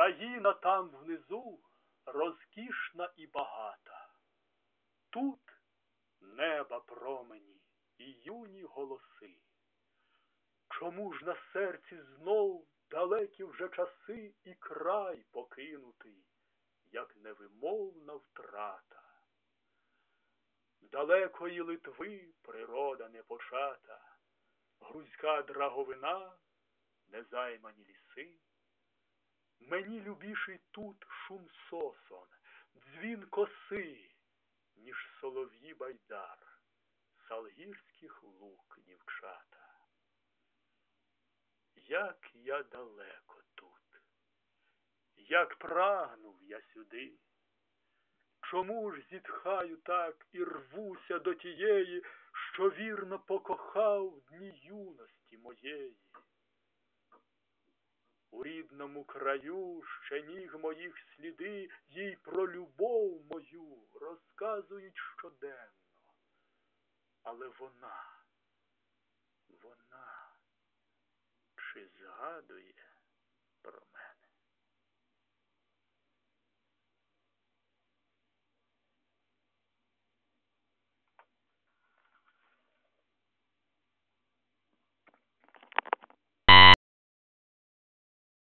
Країна там внизу розкішна і багата. Тут неба промені і юні голоси. Чому ж на серці знов далекі вже часи і край покинутий, як невимовна втрата? Далекої Литви природа непочата, грузька драговина, незаймані ліси. Мені любіший тут шум сосон, дзвін коси, ніж солов'ї байдар, салгірських лук дівчата. Як я далеко тут, як прагнув я сюди, чому ж зітхаю так і рвуся до тієї, що вірно покохав дні юності моєї? Рідному краю ще ніг моїх сліди їй про любов мою розказують щоденно. Але вона, вона чи згадує про мене?